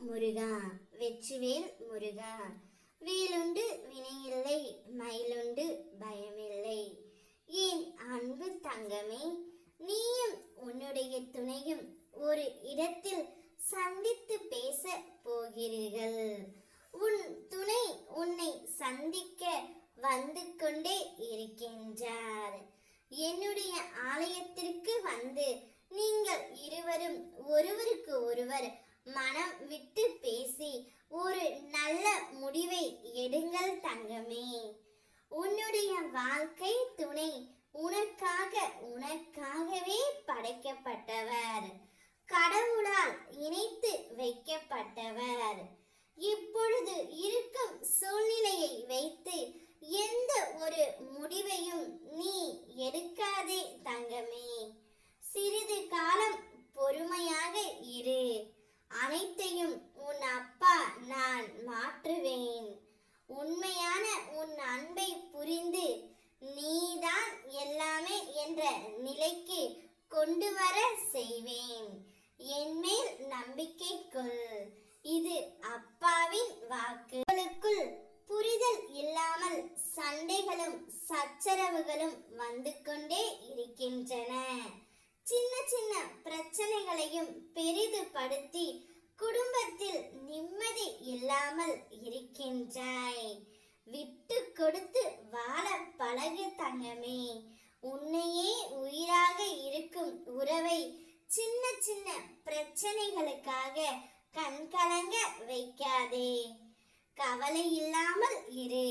முருகா வெற்றிவேல் முருகா. வேலுண்டு வினையில்லை மயிலுண்டு பயமில்லை. என் அன்பு தங்கமே? நீயும் உன்னுடைய துணையும் ஒரு இடத்தில் சந்தித்து பேச போகிறீர்கள். உன் துணை உன்னை சந்திக்க வந்து கொண்டே இருக்கின்றார். என்னுடைய ஆலயத்திற்கு வந்து நீங்கள் இருவரும் ஒருவருக்கு ஒருவர் மனம் விட்டு பேசி ஒரு நல்ல முடிவை எடுங்கள் தங்கமே. உன்னுடைய வாழ்க்கை துணை உனக்காக உனக்காகவே படைக்கப்பட்டவர். கடவுளால் இணைத்து வைக்கப்பட்டவர். இப்பொழுது இருக்கும் சூழ்நிலையை வைத்து எந்த ஒரு முடிவு நீ எடுக்காதே தங்கமே சிறிது காலம் பொறுமையாக இரு அனைத்தையும் உன் அப்பா நான் மாற்றுவேன் உண்மையான உன் அன்பை புரிந்து நீதான் எல்லாமே என்ற நிலைக்கு கொண்டு வர செய்வேன். என்மேல் நம்பிக்கை கொள். இது அப்பாவின் வாக்கு. உங்களுக்குள் புரிதல் இல்லாமல் சண்டைகளும் சச்சரவுகளும் வந்து கொண்டே இருக்கின்றன. சின்ன சின்ன பிரச்சனைகளையும் பெரிதுபடுத்தி குடும்பத்தில் நிம்மதி இல்லாமல் இருக்கின்றாய். விட்டு கொடுத்து வாழ பழகு தங்கமே. உன்னையே உயிராக இருக்கும் உறவை சின்ன சின்ன பிரச்சனைகளுக்காக கண்கலங்க வைக்காதே. கவலை இல்லாமல் இரு.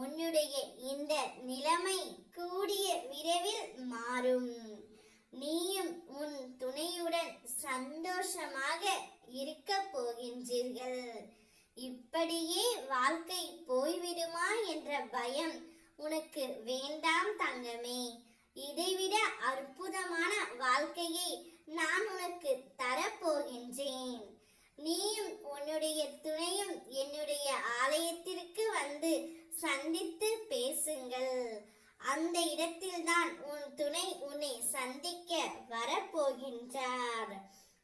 உன்னுடைய இந்த நிலைமை கூடிய விரைவில் மாறும். நீயும் உன் துணையுடன் சந்தோஷமாக இருக்க போகின்றீர்கள். இப்படியே வாழ்க்கை போய்விடுமா என்ற பயம் உனக்கு வேண்டாம் தங்கமே. இதைவிட அற்புதமான வாழ்க்கையை நான் உனக்கு தரப்போகின்றேன். நீயும் உன்னுடைய துணையும் என்னுடைய ஆலயத்திற்கு வந்து சந்தித்து பேசுங்கள். அந்த இடத்தில்தான் உன் துணை உன்னை சந்திக்க வரப்போகின்றார்.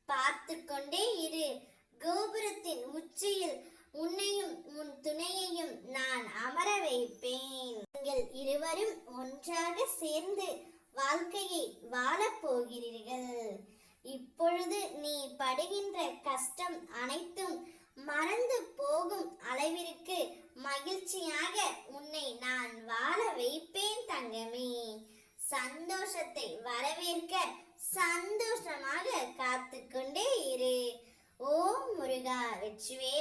பார்த்து கொண்டே இரு. கோபுரத்தின் உச்சியில் உன்னையும் உன் துணையையும் நான் அமர வைப்பேன். நீங்கள் இருவரும் ஒன்றாக சேர்ந்து வாழ்க்கையை வாழப் போகிறீர்கள். இப்பொழுது நீ படுகின்ற கஷ்டம் அனைத்தும் மறந்து போகும் அளவிற்கு மகிழ்ச்சியாக உன்னை நான் வாழ வைப்பேன் தங்கமே. சந்தோஷத்தை வரவேற்க சந்தோஷமாக காத்து கொண்டே இரு. ஓம் முருகா வெச்சுவே